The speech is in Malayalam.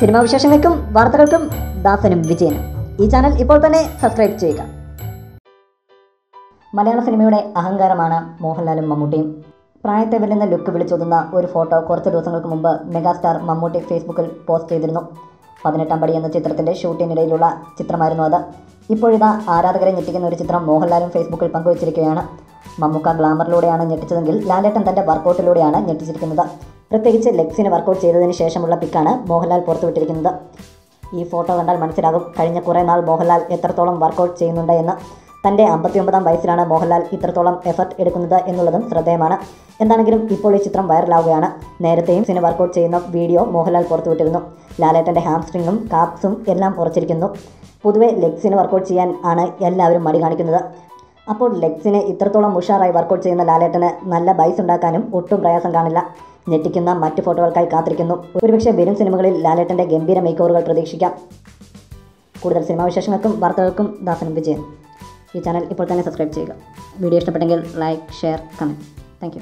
സിനിമാ വിശേഷങ്ങൾക്കും വാർത്തകൾക്കും ദാസനും വിജയനും. ഈ ചാനൽ ഇപ്പോൾ തന്നെ സബ്സ്ക്രൈബ് ചെയ്യുക. മലയാള സിനിമയുടെ അഹങ്കാരമാണ് മോഹൻലാലും മമ്മൂട്ടിയും. പ്രായത്തെ വെല്ലുന്ന ലുക്ക് വിളിച്ചൊതുന്ന ഒരു ഫോട്ടോ കുറച്ച് ദിവസങ്ങൾക്ക് മുമ്പ് മെഗാസ്റ്റാർ മമ്മൂട്ടി ഫേസ്ബുക്കിൽ പോസ്റ്റ് ചെയ്തിരുന്നു. പതിനെട്ടാം പടി എന്ന ചിത്രത്തിന്റെ ഷൂട്ടിനിടയിലുള്ള ചിത്രമായിരുന്നു അത്. ഇപ്പോഴിതാ ആരാധകരെ ഞെട്ടിക്കുന്ന ഒരു ചിത്രം മോഹൻലാലും ഫേസ്ബുക്കിൽ പങ്കുവച്ചിരിക്കുകയാണ്. മമ്മൂക്ക ഗ്ലാമറിലൂടെയാണ് ഞെട്ടിച്ചതെങ്കിൽ ലാലേട്ടൻ തന്റെ വർക്കൗട്ടിലൂടെയാണ് ഞെട്ടിച്ചിരിക്കുന്നത്. പ്രത്യേകിച്ച് ലെഗ്സിന് വർക്കൗട്ട് ചെയ്തതിന് ശേഷമുള്ള പിക്കാണ് മോഹൻലാൽ പുറത്തുവിട്ടിരിക്കുന്നത്. ഈ ഫോട്ടോ കണ്ടാൽ മനസ്സിലാകും കഴിഞ്ഞ കുറേ നാൾ മോഹൻലാൽ എത്രത്തോളം വർക്കൗട്ട് ചെയ്യുന്നുണ്ട് എന്ന്. തന്റെ അമ്പത്തിയൊമ്പതാം വയസ്സിലാണ് മോഹൻലാൽ ഇത്രത്തോളം എഫർട്ട് എടുക്കുന്നത് എന്നുള്ളതും ശ്രദ്ധേയമാണ്. എന്താണെങ്കിലും ഇപ്പോൾ ഈ ചിത്രം വൈറലാവുകയാണ്. നേരത്തെയും സിനിമ വർക്കൗട്ട് ചെയ്യുന്ന വീഡിയോ മോഹൻലാൽ പുറത്തുവിട്ടിരുന്നു. ലാലേട്ടന്റെ ഹാംസ്ട്രിങ്ങും കാപ്സും എല്ലാം ഉറച്ചിരിക്കുന്നു. പൊതുവെ ലെഗ്സിന് വർക്കൗട്ട് ചെയ്യാൻ ആണ് എല്ലാവരും മടി കാണിക്കുന്നത്. അപ്പോൾ ലെഗ്സിനെ ഇത്രത്തോളം ഉഷാറായി വർക്കൗട്ട് ചെയ്യുന്ന ലാലേട്ടന് നല്ല ബൈസ് ഉണ്ടാക്കാനും ഒട്ടും പ്രയാസം കാണില്ല. ഞെട്ടിക്കുന്ന മറ്റ് ഫോട്ടോകൾക്കായി കാത്തിരിക്കുന്നു. ഒരുപക്ഷെ വരും സിനിമകളിൽ ലാലേട്ടന്റെ ഗംഭീര മേക്കോറുകൾ പ്രതീക്ഷിക്കാം. കൂടുതൽ സിനിമാ വിശേഷങ്ങൾക്കും വാർത്തകൾക്കും ദാസനും വിജയൻ. ഈ ചാനൽ ഇപ്പോൾ തന്നെ സബ്സ്ക്രൈബ് ചെയ്യുക. വീഡിയോ ഇഷ്ടപ്പെട്ടെങ്കിൽ ലൈക്ക് ഷെയർ കമന്റ് താങ്ക്